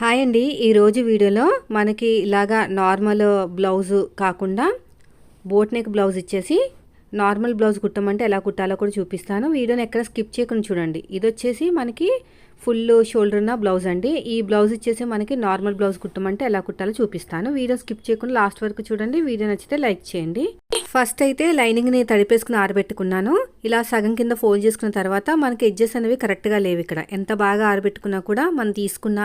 Hi అండి. ఈరోజు వీడియోలో మనకి ఇలాగా నార్మల్ బ్లౌజ్ కాకుండా బోట్ నెక్ బ్లౌజ్ ఇచ్చేసి నార్మల్ బ్లౌజ్ కుట్టమంటే ఎలా కుట్టాలో కూడా చూపిస్తాను. వీడియోని ఎక్కడ స్కిప్ చేయకుండా చూడండి. ఇది వచ్చేసి మనకి ఫుల్ షోల్డర్ ఉన్న బ్లౌజ్ అండి. ఈ బ్లౌజ్ ఇచ్చేసి మనకి నార్మల్ బ్లౌజ్ కుట్టమంటే ఎలా కుట్టాలో చూపిస్తాను. వీడియో స్కిప్ చేయకుండా లాస్ట్ వరకు చూడండి. వీడియో నచ్చితే లైక్ చేయండి. ఫస్ట్ అయితే లైనింగ్ని తడిపేసుకుని ఆరబెట్టుకున్నాను. ఇలా సగం కింద ఫోల్డ్ చేసుకున్న తర్వాత మనకి ఎడ్జెస్ అనేవి కరెక్ట్గా లేవు ఇక్కడ. ఎంత బాగా ఆరబెట్టుకున్నా కూడా మనం తీసుకున్న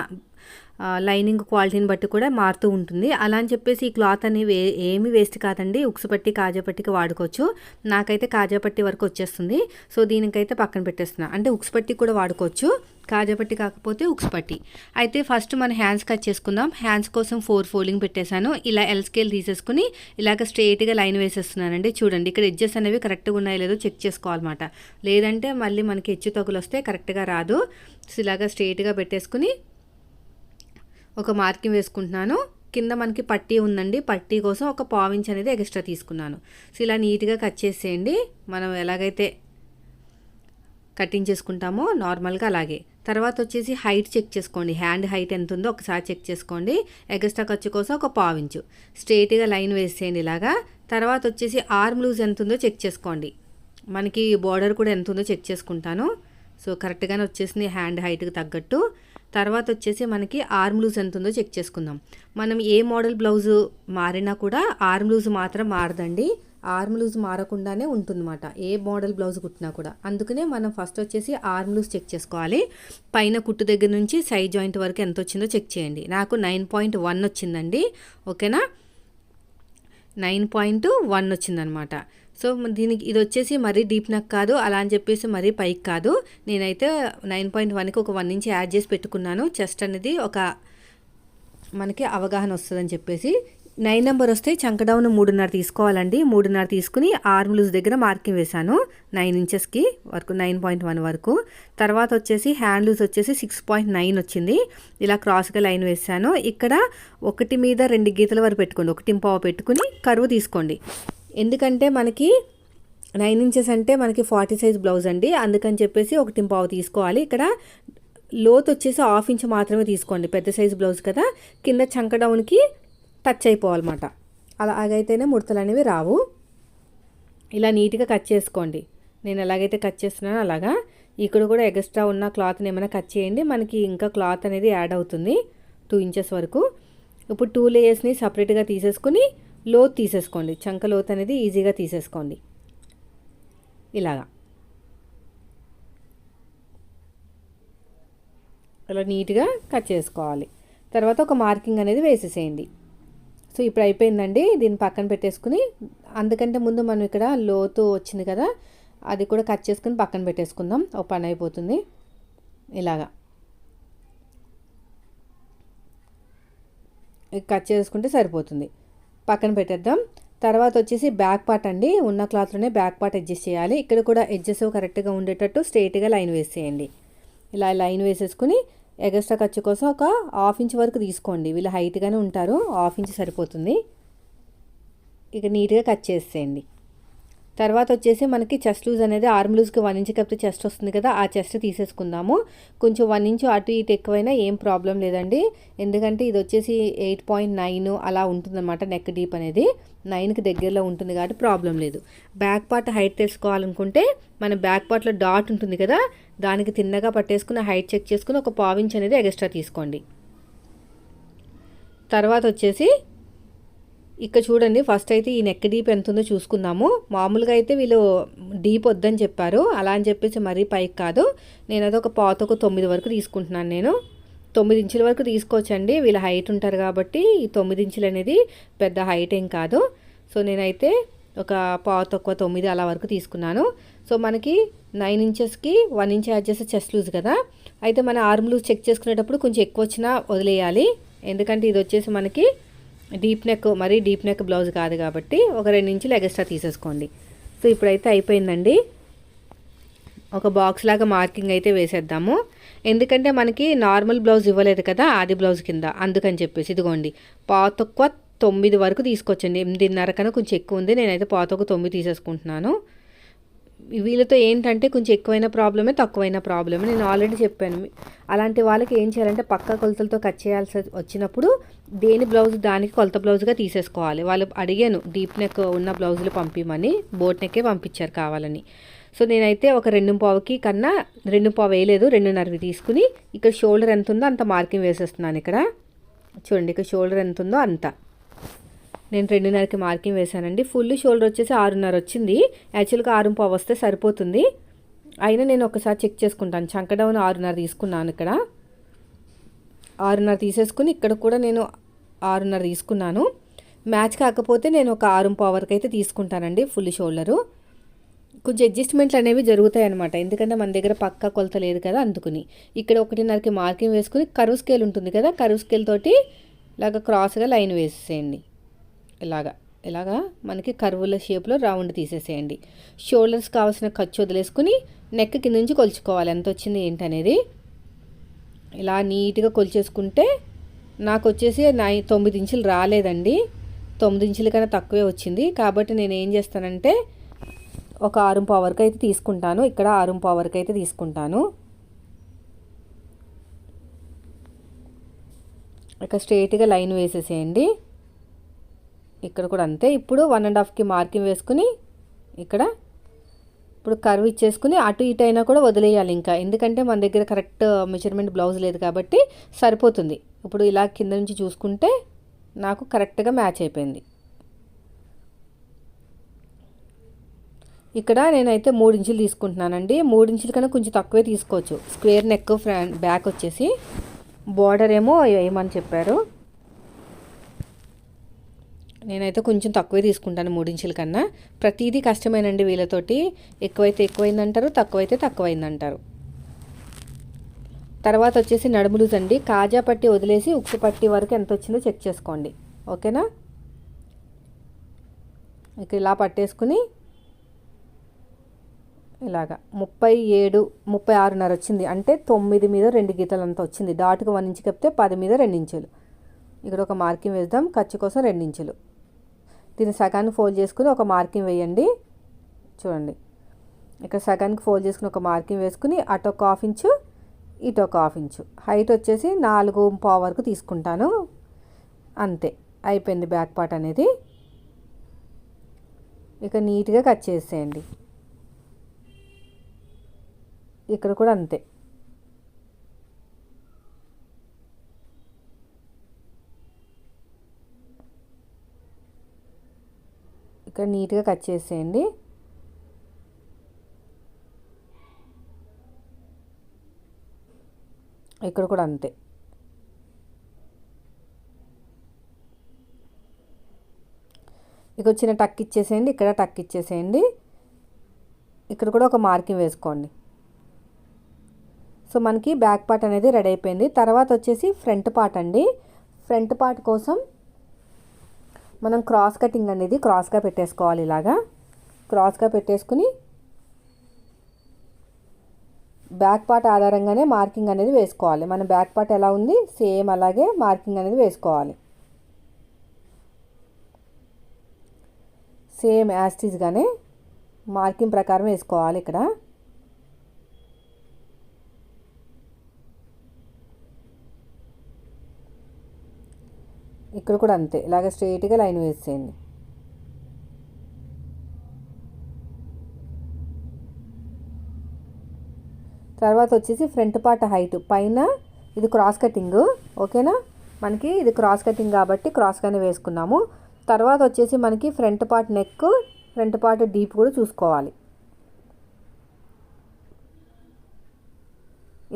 లైనింగ్ క్వాలిటీని బట్టి కూడా మారుతూ ఉంటుంది. అలా అని చెప్పేసి ఈ క్లాత్ అనేవి వే ఏమి వేస్ట్ కాదండి. ఉక్సుపట్టి కాజాపట్టికి వాడుకోవచ్చు. నాకైతే కాజాపట్టి వరకు వచ్చేస్తుంది. సో దీనికైతే పక్కన పెట్టేస్తున్నా. అంటే ఉక్సుపట్టి కూడా వాడుకోవచ్చు. కాజాపట్టి కాకపోతే ఉక్సుపట్టి అయితే ఫస్ట్ మన హ్యాండ్స్ కట్ చేసుకుందాం. హ్యాండ్స్ కోసం ఫోర్ ఫోల్డింగ్ పెట్టేశాను. ఇలా ఎల్ స్కేల్ తీసేసుకుని ఇలాగ స్ట్రైట్గా లైన్ వేసేస్తున్నానండి. చూడండి ఇక్కడ ఎడ్జెస్ అనేవి కరెక్ట్గా ఉన్నాయో లేదో చెక్ చేసుకోవాలన్నమాట. లేదంటే మళ్ళీ మనకి హెచ్చు తగులు వస్తే కరెక్ట్గా రాదు. సో ఇలాగ స్ట్రైట్గా పెట్టేసుకుని ఒక మార్కింగ్ వేసుకుంటున్నాను. కింద మనకి పట్టీ ఉందండి. పట్టీ కోసం ఒక పావించ్ అనేది ఎక్స్ట్రా తీసుకున్నాను. సో ఇలా నీట్గా కట్ చేసేయండి. మనం ఎలాగైతే కటింగ్ చేసుకుంటామో నార్మల్గా అలాగే. తర్వాత వచ్చేసి హైట్ చెక్ చేసుకోండి. హ్యాండ్ హైట్ ఎంత ఉందో ఒకసారి చెక్ చేసుకోండి. ఎగస్ట్రా ఖర్చు కోసం ఒక పావించు స్ట్రేట్గా లైన్ వేసేయండి ఇలాగా. తర్వాత వచ్చేసి ఆర్మ్ లూజ్ ఎంత ఉందో చెక్ చేసుకోండి. మనకి బార్డర్ కూడా ఎంత ఉందో చెక్ చేసుకుంటాను. సో కరెక్ట్గానే వచ్చేసింది హ్యాండ్ హైట్కి తగ్గట్టు. తర్వాత వచ్చేసి మనకి ఆర్మ్ లూజ్ ఎంత ఉందో చెక్ చేసుకుందాం. మనం ఏ మోడల్ బ్లౌజ్ మారినా కూడా ఆర్మ్ లూజ్ మాత్రం మారదండి. ఆర్మ్ లూజ్ మారకుండానే ఉంటుందన్నమాట. ఏ మోడల్ బ్లౌజ్ కుట్టినా కూడా. అందుకనే మనం ఫస్ట్ వచ్చేసి ఆర్మ్ లూజ్ చెక్ చేసుకోవాలి. పైన కుట్టు దగ్గర నుంచి సైడ్ జాయింట్ వరకు ఎంత వచ్చిందో చెక్ చేయండి. నాకు నైన్ పాయింట్ వన్ వచ్చిందండి. ఓకేనా? నైన్ పాయింట్ వన్ వచ్చిందనమాట సో దీనికి ఇది వచ్చేసి మరీ డీప్ నెక్ కాదు. అలా అని చెప్పేసి మరీ పైకి కాదు. నేనైతే నైన్ పాయింట్ వన్కి ఒక వన్ ఇంచ్ యాడ్ చేసి పెట్టుకున్నాను. చెస్ట్ అనేది ఒక మనకి అవగాహన వస్తుందని చెప్పేసి. నైన్ నెంబర్ వస్తే చంకడౌన్ మూడున్నర తీసుకోవాలండి. మూడున్నర తీసుకుని ఆర్మ్ లూజ్ దగ్గర మార్కింగ్ వేశాను. నైన్ ఇంచెస్కి వరకు నైన్ పాయింట్ వన్ వరకు. తర్వాత వచ్చేసి హ్యాండ్ లూజ్ వచ్చేసి సిక్స్ పాయింట్ నైన్ వచ్చింది. ఇలా క్రాస్గా లైన్ వేసాను ఇక్కడ ఒకటి మీద రెండు గీతల వరకు పెట్టుకోండి. ఒకటి పావు పెట్టుకుని కరువు తీసుకోండి. ఎందుకంటే మనకి నైన్ ఇంచెస్ అంటే మనకి ఫార్టీ సైజ్ బ్లౌజ్ అండి. అందుకని చెప్పేసి ఒకటి పావు తీసుకోవాలి. ఇక్కడ లోత్ వచ్చేసి హాఫ్ ఇంచ్ మాత్రమే తీసుకోండి. పెద్ద సైజ్ బ్లౌజ్ కదా. కింద చంక డౌన్కి టచ్ అయిపోవాలన్నమాట. అలాగైతేనే ముడతలు అనేవి రావు. ఇలా నీట్గా కట్ చేసుకోండి. నేను ఎలాగైతే కట్ చేస్తున్నానో అలాగా. ఇక్కడ కూడా ఎక్స్ట్రా ఉన్న క్లాత్ని ఏమైనా కట్ చేయండి. మనకి ఇంకా క్లాత్ అనేది యాడ్ అవుతుంది. టూ ఇంచెస్ వరకు. ఇప్పుడు టూ లేయర్స్ని సపరేట్గా తీసేసుకుని లోత్ తీసేసుకోండి. చంక లోత్ అనేది ఈజీగా తీసేసుకోండి. ఇలాగా. అలా నీట్గా కట్ చేసుకోవాలి. తర్వాత ఒక మార్కింగ్ అనేది వేసేసేయండి. సో ఇప్పుడు అయిపోయిందండి. దీన్ని పక్కన పెట్టేసుకుని అందుకంటే ముందు మనం ఇక్కడ లోతు వచ్చింది కదా అది కూడా కట్ చేసుకుని పక్కన పెట్టేసుకుందాం. ఒక పని అయిపోతుంది. ఇలాగా. కట్ చేసుకుంటే సరిపోతుంది. పక్కన పెట్టేద్దాం. తర్వాత వచ్చేసి బ్యాక్ పార్ట్ అండి. ఉన్న క్లాత్లోనే బ్యాక్ పార్ట్ అడ్జస్ట్ చేయాలి. ఇక్కడ కూడా ఎడ్జెస్ కరెక్ట్గా ఉండేటట్టు స్ట్రైట్గా లైన్ వేసేయండి. ఇలా లైన్ వేసేసుకుని ఎగస్ట్రా ఖర్చు కోసం ఒక హాఫ్ ఇంచ్ వరకు తీసుకోండి. వీళ్ళు హైట్గానే ఉంటారు. హాఫ్ ఇంచ్ సరిపోతుంది. ఇక నీట్గా కట్ చేసేయండి. తర్వాత వచ్చేసి మనకి చెస్ట్ లూజ్ అనేది ఆర్మ్ లూజ్కి వన్ ఇంచ్ కప్పితే చెస్ట్ వస్తుంది కదా ఆ చెస్ట్ తీసేసుకుందాము. కొంచెం వన్ ఇంచ్ అటు ఇటు ఎక్కువైనా ఏం ప్రాబ్లం లేదండి. ఎందుకంటే ఇది వచ్చేసి ఎయిట్ పాయింట్ నైన్ అలా ఉంటుందన్నమాట నెక్ డీప్ అనేది. నైన్కి దగ్గరలో ఉంటుంది కాబట్టి ప్రాబ్లం లేదు. బ్యాక్ పార్ట్ హైట్ తెలుసుకోవాలనుకుంటే మన బ్యాక్ పార్ట్లో డాట్ ఉంటుంది కదా దానికి తిన్నగా పట్టేసుకుని హైట్ చెక్ చేసుకుని ఒక పావించ్ అనేది ఎక్స్ట్రా తీసుకోండి. తర్వాత వచ్చేసి ఇక్కడ చూడండి ఫస్ట్ అయితే ఈ నెక్ డీప్ ఎంత ఉందో చూసుకుందాము. మామూలుగా అయితే వీళ్ళు డీప్ వద్దని చెప్పారు. అలా అని చెప్పేసి మరీ పైకి కాదు. నేను అది ఒక పాత ఒక తొమ్మిది వరకు తీసుకుంటున్నాను నేను. తొమ్మిది ఇంచుల వరకు తీసుకోవచ్చండి. వీళ్ళ హైట్ ఉంటారు కాబట్టి ఈ తొమ్మిది ఇంచులు అనేది పెద్ద హైట్ ఏం కాదు. సో నేనైతే ఒక పావు తక్కువ తొమ్మిది అలా వరకు తీసుకున్నాను. సో మనకి నైన్ ఇంచెస్కి వన్ ఇంచ్ యాడ్ చేస్తే చెస్ట్ లూజ్ కదా. అయితే మన ఆర్మ్ లూజ్ చెక్ చేసుకునేటప్పుడు కొంచెం ఎక్కువ వచ్చినా వదిలేయాలి. ఎందుకంటే ఇది వచ్చేసి మనకి డీప్ నెక్ మరీ డీప్ నెక్ బ్లౌజ్ కాదు కాబట్టి ఒక రెండు ఇంచులు ఎగస్ట్రా తీసేసుకోండి. సో ఇప్పుడైతే అయిపోయిందండి. ఒక బాక్స్ లాగా మార్కింగ్ అయితే వేసేద్దాము. ఎందుకంటే మనకి నార్మల్ బ్లౌజ్ ఇవ్వలేదు కదా ఆది బ్లౌజ్ కింద. అందుకని చెప్పేసి ఇదిగోండి. పాత తక్కువ తొమ్మిది వరకు తీసుకొచ్చండి. ఎనిమిదిన్నర కన్నా కొంచెం ఎక్కువ ఉంది. నేనైతే పాత ఒక తొమ్మిది తీసేసుకుంటున్నాను. వీళ్ళతో ఏంటంటే కొంచెం ఎక్కువైన ప్రాబ్లమే తక్కువైన ప్రాబ్లమే. నేను ఆల్రెడీ చెప్పాను. అలాంటి వాళ్ళకి ఏం చేయాలంటే పక్క కొలతలతో కట్ చేయాల్సి వచ్చినప్పుడు దేని బ్లౌజ్ దానికి కొలత బ్లౌజ్గా తీసేసుకోవాలి. వాళ్ళు అడిగాను డీప్ నెక్ ఉన్న బ్లౌజులు పంపిమని బోట్ నెక్కే పంపించారు కావాలని. సో నేనైతే ఒక రెండు పావుకి కన్నా రెండు పావు వేయలేదు రెండున్నరవి తీసుకుని ఇక్కడ షోల్డర్ ఎంత ఉందో అంత మార్కింగ్ వేసేస్తున్నాను ఇక్కడ. చూడండి ఇక్కడ షోల్డర్ ఎంత ఉందో అంత. నేను రెండున్నరకి మార్కింగ్ వేశానండి. ఫుల్ షోల్డర్ వచ్చేసి ఆరున్నర వచ్చింది. యాక్చువల్గా ఆరు పావు వస్తే సరిపోతుంది. అయినా నేను ఒకసారి చెక్ చేసుకుంటాను. చంకడౌన్ ఆరున్నర తీసుకున్నాను ఇక్కడ. ఆరున్నర తీసేసుకుని ఇక్కడ కూడా నేను ఆరున్నర తీసుకున్నాను. మ్యాచ్ కాకపోతే నేను ఒక ఆరు పవర్కి అయితే తీసుకుంటానండి ఫుల్ షోల్డరు. కొంచెం అడ్జస్ట్మెంట్లు అనేవి జరుగుతాయి అనమాట ఎందుకంటే మన దగ్గర పక్క కొలత లేదు కదా అందుకుని. ఇక్కడ ఒకటిన్నరకి మార్కింగ్ వేసుకుని కరువు స్కేల్ ఉంటుంది కదా కరువు స్కేల్ తోటి ఇలాగ క్రాస్గా లైన్ వేసేయండి ఇలాగా ఇలాగా మనకి కరువుల షేప్లో రౌండ్ తీసేసేయండి. షోల్డర్స్ కావాల్సిన ఖర్చు వదిలేసుకుని నెక్ కింద నుంచి కొలుచుకోవాలి. ఎంత వచ్చింది ఏంటనేది? ఇలా నీట్గా కొలిచేసుకుంటే నాకు వచ్చేసి నా తొమ్మిది ఇంచులు రాలేదండి. తొమ్మిది ఇంచుల కన్నా తక్కువే వచ్చింది. కాబట్టి నేను ఏం చేస్తానంటే ఒక ఆరు పవర్కి అయితే తీసుకుంటాను. ఇక్కడ ఆరుం పవర్కి అయితే తీసుకుంటాను. ఇక స్ట్రైట్గా లైన్ వేసేసేయండి. ఇక్కడ కూడా అంతే. ఇప్పుడు వన్ అండ్ హాఫ్కి మార్కింగ్ వేసుకుని ఇక్కడ ఇప్పుడు కర్వ్ ఇచ్చేసుకుని అటు ఇటు అయినా కూడా వదిలేయాలి ఇంకా. ఎందుకంటే మన దగ్గర కరెక్ట్ మెజర్మెంట్ బ్లౌజ్ లేదు కాబట్టి సరిపోతుంది. ఇప్పుడు ఇలా కింద నుంచి చూసుకుంటే నాకు కరెక్ట్గా మ్యాచ్ అయిపోయింది. ఇక్కడ నేనైతే మూడు ఇంచులు తీసుకుంటున్నానండి. మూడు ఇంచుల కన్నా కొంచెం తక్కువే తీసుకోవచ్చు. స్క్వేర్ నెక్ ఫ్రంట్ బ్యాక్ వచ్చేసి బార్డర్ ఏమో వేయమని చెప్పారు? నేనైతే కొంచెం తక్కువే తీసుకుంటాను మూడించుల కన్నా. ప్రతిదీ కష్టమేనండి వీళ్ళతోటి. ఎక్కువైతే ఎక్కువైందంటారు తక్కువైతే తక్కువైందంటారు. తర్వాత వచ్చేసి నడుములు అండి. కాజా పట్టి వదిలేసి ఉక్సు పట్టి వరకు ఎంత వచ్చిందో చెక్ చేసుకోండి. ఓకేనా? ఇక ఇలా పట్టేసుకుని ఇలాగా ముప్పై ఏడు ముప్పై ఆరున్నర వచ్చింది. అంటే తొమ్మిది మీద రెండు గీతలు అంత వచ్చింది. డాట్గా వన్ ఇంచు కప్పితే పది మీద రెండు ఇంచులు. ఇక్కడ ఒక మార్కింగ్ వేద్దాం. ఖర్చు కోసం రెండు ఇంచులు. దీన్ని సగాన్ని ఫోల్డ్ చేసుకుని ఒక మార్కింగ్ వేయండి. చూడండి. ఇక్కడ సగానికి ఫోల్డ్ చేసుకుని ఒక మార్కింగ్ వేసుకుని అటు ఒక హాఫ్ ఇంచు ఇటు ఒక హాఫ్ ఇంచు హైట్ వచ్చేసి నాలుగు పావు వరకు తీసుకుంటాను. అంతే. అయిపోయింది బ్యాక్ పార్ట్ అనేది. ఇక నీట్గా కట్ చేసేయండి. ఇక్కడ కూడా అంతే. ఇక్కడ నీట్గా కట్ చేసేయండి. ఇక్కడ కూడా అంతే. ఇక వచ్చిన టక్ ఇచ్చేసేయండి ఇక్కడ టక్ ఇచ్చేసేయండి. ఇక్కడ కూడా ఒక మార్కింగ్ వేసుకోండి. సో మనకి బ్యాక్ పార్ట్ అనేది రెడీ అయిపోయింది. తర్వాత వచ్చేసి ఫ్రంట్ పార్ట్ అండి. ఫ్రంట్ పార్ట్ కోసం మనం క్రాస్ కటింగ్ అనేది క్రాస్గా పెట్టేసుకోవాలి ఇలాగా. క్రాస్గా పెట్టేసుకుని బ్యాక్ పార్ట్ ఆధారంగానే మార్కింగ్ అనేది వేసుకోవాలి. మన బ్యాక్ పార్ట్ ఎలా ఉంది? సేమ్ అలాగే మార్కింగ్ అనేది వేసుకోవాలి. సేమ్ యాస్టీస్గానే మార్కింగ్ ప్రకారం వేసుకోవాలి ఇక్కడ. ఇక్కడ కూడా అంతే. ఇలాగ స్ట్రైట్గా లైన్ వేసేయండి. తర్వాత వచ్చేసి ఫ్రంట్ పార్ట్ హైట్. పైన ఇది క్రాస్ కటింగ్ ఓకేనా? మనకి ఇది క్రాస్ కటింగ్ కాబట్టి క్రాస్గానే వేసుకున్నాము. తర్వాత వచ్చేసి మనకి front part neck front part deep కూడా చూసుకోవాలి.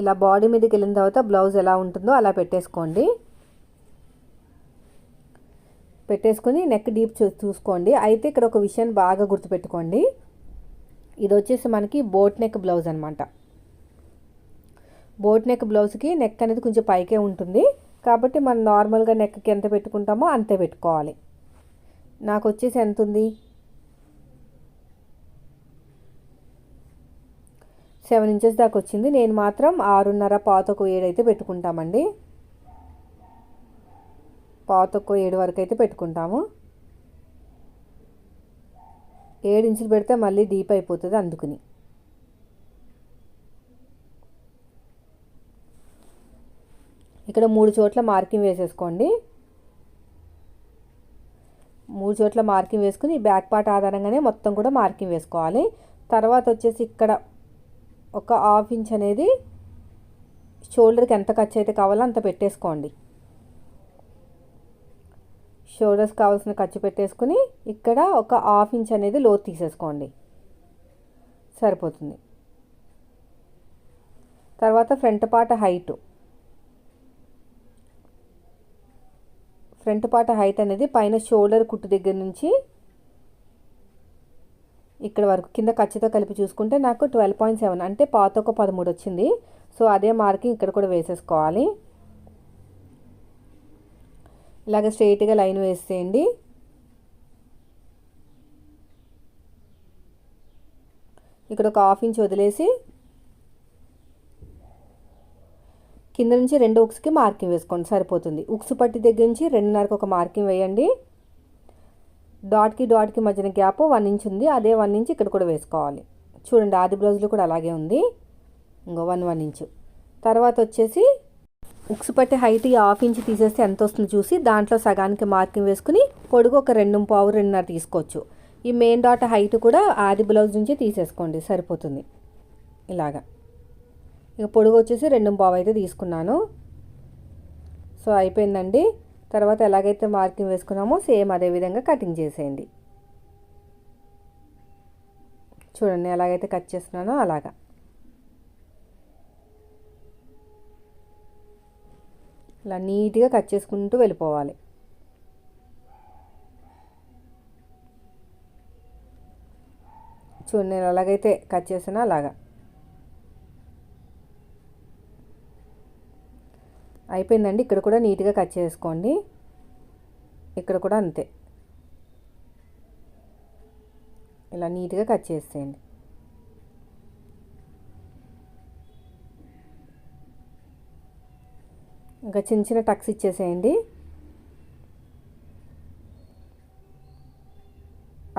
ఇలా బాడీ మీదకి వెళ్ళిన తర్వాత బ్లౌజ్ ఎలా ఉంటుందో అలా పెట్టేసుకోండి. పెట్టేసుకొని నెక్ డీప్ చూసుకోండి. అయితే ఇక్కడ ఒక విషయాన్ని బాగా గుర్తుపెట్టుకోండి. ఇది వచ్చేసి మనకి బోట్ నెక్ బ్లౌజ్ అనమాట బోట్ నెక్ బ్లౌజ్కి నెక్ అనేది కొంచెం పైకే ఉంటుంది. కాబట్టి మనం నార్మల్గా నెక్కి ఎంత పెట్టుకుంటామో అంతే పెట్టుకోవాలి. నాకు వచ్చేసి ఎంత ఉంది? సెవెన్ ఇంచెస్ దాకా వచ్చింది. నేను మాత్రం ఆరున్నర పాతకు ఏడైతే పెట్టుకుంటామండి. పావు ఏడు వరకు అయితే పెట్టుకుంటాము. ఏడు ఇంచులు పెడితే మళ్ళీ డీప్ అయిపోతుంది అందుకుని. ఇక్కడ మూడు చోట్ల మార్కింగ్ వేసేసుకోండి. మూడు చోట్ల మార్కింగ్ వేసుకుని బ్యాక్ పార్ట్ ఆధారంగానే మొత్తం కూడా మార్కింగ్ వేసుకోవాలి. తర్వాత వచ్చేసి ఇక్కడ ఒక హాఫ్ ఇంచ్ అనేది షోల్డర్కి ఎంత ఖర్చు అయితే కావాలో అంత పెట్టేసుకోండి. షోల్డర్స్ కావాల్సిన ఖర్చు పెట్టేసుకుని ఇక్కడ ఒక హాఫ్ ఇంచ్ అనేది లోతు తీసేసుకోండి. సరిపోతుంది. తర్వాత front part height. Front part height అనేది పైన షోల్డర్ కుట్టు దగ్గర నుంచి ఇక్కడ వరకు కింద ఖర్చుతో కలిపి చూసుకుంటే నాకు ట్వెల్వ్ పాయింట్ సెవెన్ అంటే పాత ఒక పదమూడు వచ్చింది సో అదే మార్కింగ్ ఇక్కడ కూడా వేసేసుకోవాలి. ఇలాగ స్ట్రైట్గా లైన్ వేసేయండి. ఇక్కడ ఒక హాఫ్ ఇంచ్ వదిలేసి కింద నుంచి రెండు ఉక్స్కి మార్కింగ్ వేసుకోండి సరిపోతుంది. ఉక్స్ పట్టి దగ్గర నుంచి రెండున్నరకు ఒక మార్కింగ్ వేయండి. డాట్కి డాట్కి మధ్యన గ్యాప్ వన్ ఇంచ్ ఉంది అదే వన్ ఇంచ్ ఇక్కడ కూడా వేసుకోవాలి. చూడండి ఆది బ్లౌజ్లో కూడా అలాగే ఉంది. ఇంకో వన్ వన్ ఇంచు. తర్వాత వచ్చేసి ఉక్స్ పట్టే హైట్ ఈ హాఫ్ ఇంచ్ తీసేస్తే ఎంత వస్తుందో చూసి దాంట్లో సగానికి మార్కింగ్ వేసుకుని పొడుగు ఒక రెండు పావు రెండున్నర తీసుకోవచ్చు. ఈ మెయిన్ డాట్ హైట్ కూడా ఆది బ్లౌజ్ నుంచి తీసేసుకోండి సరిపోతుంది. ఇలాగా. ఇక పొడుగు వచ్చేసి రెండు పావు అయితే తీసుకున్నాను. సో అయిపోయిందండి. తర్వాత ఎలాగైతే మార్కింగ్ వేసుకున్నామో సేమ్ అదే విధంగా కటింగ్ చేసేయండి. చూడండి ఎలాగైతే కట్ చేస్తున్నానో అలాగా. ఇలా నీట్గా కట్ చేసుకుంటూ వెళ్ళిపోవాలి. చూడండి నేను ఎలాగైతే కట్ చేసినా అలాగా. అయిపోయిందండి. ఇక్కడ కూడా నీట్గా కట్ చేసుకోండి. ఇక్కడ కూడా అంతే. ఇలా నీట్గా కట్ చేసేయండి. ఇంకా చిన్న చిన్న టక్స్ ఇచ్చేసేయండి.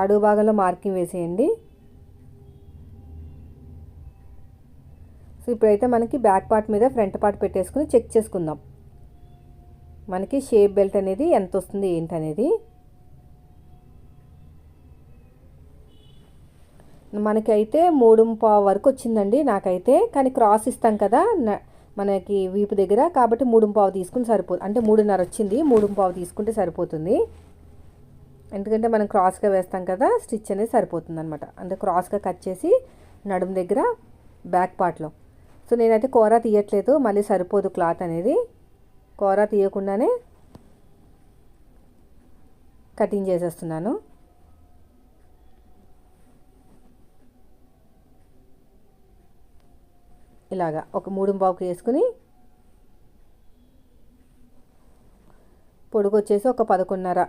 అడుగు భాగంలో మార్కింగ్ వేసేయండి. సో ఇప్పుడైతే మనకి బ్యాక్ పార్ట్ మీద ఫ్రంట్ పార్ట్ పెట్టేసుకుని చెక్ చేసుకుందాం. మనకి షేప్ బెల్ట్ అనేది ఎంత వస్తుంది ఏంటనేది మనకి అయితే మూడు పావు వరకు వచ్చిందండి నాకైతే. కానీ క్రాస్ ఇస్తాం కదా మనకి వీపు దగ్గర కాబట్టి మూడు పావు తీసుకుని సరిపోతుంది అంటే మూడున్నర వచ్చింది మూడు పావు తీసుకుంటే సరిపోతుంది. ఎందుకంటే మనం క్రాస్గా వేస్తాం కదా స్టిచ్ అనేది సరిపోతుంది అనమాట అంటే క్రాస్గా కట్ చేసి నడుము దగ్గర బ్యాక్ పార్ట్లో. సో నేనైతే కూర తీయట్లేదు మళ్ళీ సరిపోదు క్లాత్ అనేది. కూర తీయకుండానే కటింగ్ చేసేస్తున్నాను. ఇలాగా ఒక మూడు బావుకి వేసుకుని పొడుగు వచ్చేసి ఒక పదకొండున్నర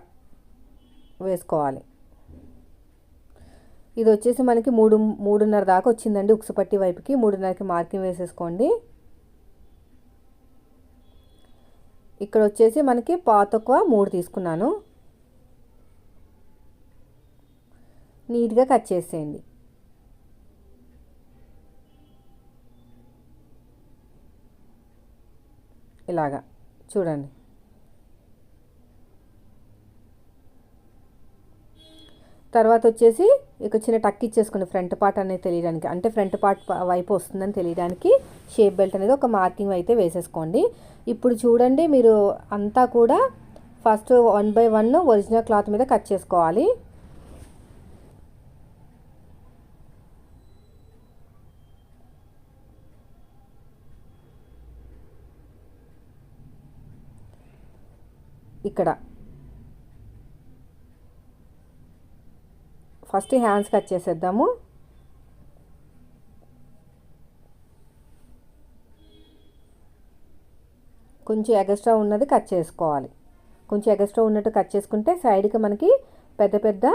వేసుకోవాలి. ఇది వచ్చేసి మనకి మూడు మూడున్నర దాకా వచ్చిందండి ఉక్సుపట్టి వైపుకి. మూడున్నరకి మార్కింగ్ వేసేసుకోండి. ఇక్కడ వచ్చేసి మనకి పాతక్కువ మూడు తీసుకున్నాను. నీట్గా కట్ చేసేయండి. ఇలాగా. చూడండి. తర్వాత వచ్చేసి ఇక చిన్న టక్ ఇచ్చేసుకుని ఫ్రంట్ పార్ట్ అనేది తెలియడానికి. అంటే ఫ్రంట్ పార్ట్ వైపు వస్తుందని తెలియడానికి షేప్ బెల్ట్ అనేది ఒక మార్కింగ్ అయితే వేసేసుకోండి. ఇప్పుడు చూడండి మీరు అంతా కూడా first one by one original cloth మీద కట్ చేసుకోవాలి. ఇక్కడ. ఫస్ట్ హ్యాండ్స్ కట్ చేసేద్దాము. కొంచెం ఎగస్ట్రా ఉన్నది కట్ చేసుకోవాలి. కొంచెం ఎగస్ట్రా ఉన్నట్టు కట్ చేసుకుంటే సైడ్కి మనకి పెద్ద పెద్ద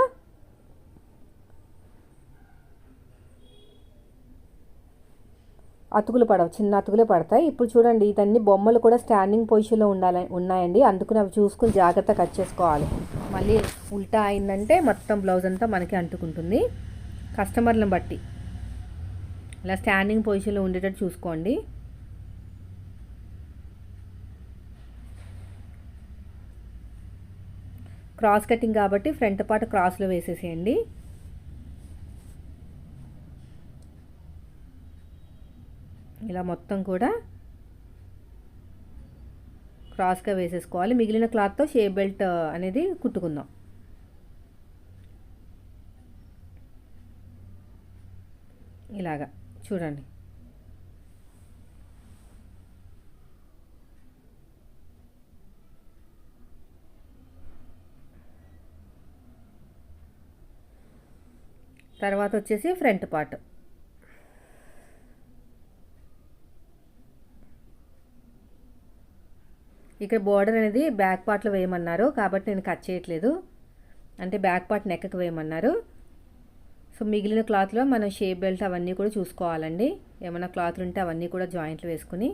అతుకులు పడవు చిన్న అతుకులే పడతాయి. ఇప్పుడు చూడండి ఇదన్నీ బొమ్మలు కూడా స్టాండింగ్ పొజిషన్లో ఉండాలి ఉన్నాయండి. అందుకని అవి చూసుకుని జాగ్రత్త కట్ చేసుకోవాలి. మళ్ళీ ఉల్టా అయిందంటే మొత్తం బ్లౌజ్ అంతా మనకి అంటుకుంటుంది. కస్టమర్లను బట్టి. ఇలా స్టాండింగ్ పొజిషన్లో ఉండేటట్టు చూసుకోండి. క్రాస్ కటింగ్ కాబట్టి ఫ్రంట్ పార్ట్ క్రాస్లో వేసేసేయండి. ఇలా మొత్తం కూడా క్రాస్గా వేసేసుకోవాలి. మిగిలిన క్లాత్తో షేప్ బెల్ట్ అనేది కుట్టుకుందాం. ఇలాగా. చూడండి. తర్వాత వచ్చేసి ఫ్రంట్ పార్ట్ ఇక్కడ బోర్డర్ అనేది బ్యాక్ పార్ట్లో వేయమన్నారు కాబట్టి నేను కట్ చేయట్లేదు. అంటే బ్యాక్ పార్ట్ నెక్కకు వేయమన్నారు. సో మిగిలిన క్లాత్లో మనం షేప్ బెల్ట్ అవన్నీ కూడా చూసుకోవాలండి. ఏమైనా క్లాత్లు ఉంటే అవన్నీ కూడా జాయింట్లు వేసుకుని.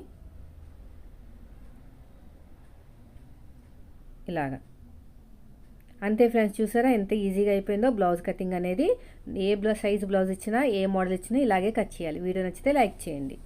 ఇలాగా. అంతే ఫ్రెండ్స్ చూసారా? ఎంత ఈజీగా అయిపోయిందో బ్లౌజ్ కటింగ్ అనేది. ఏ బ్లౌజ్ సైజ్ బ్లౌజ్ ఇచ్చినా ఏ మోడల్ ఇచ్చినా ఇలాగే కట్ చేయాలి. వీడియో నచ్చితే లైక్ చేయండి.